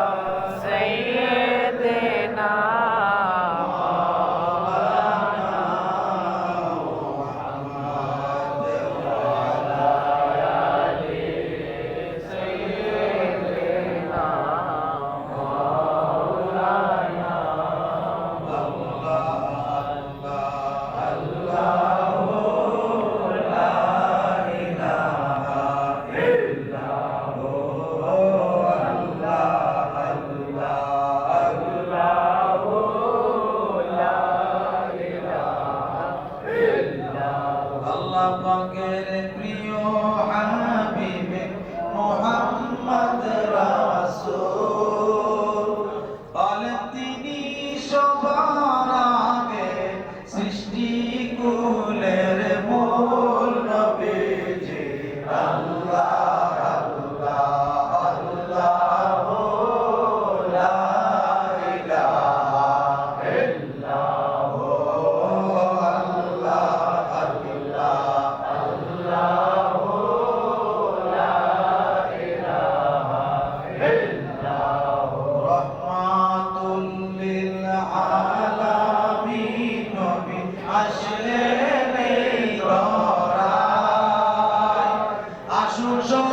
Uh... বকের প্রিয় হাবিবে মোহাম্মদ রাসূল। বলে তিনি সবার আগে সৃষ্টি কুলের মোহ Amen.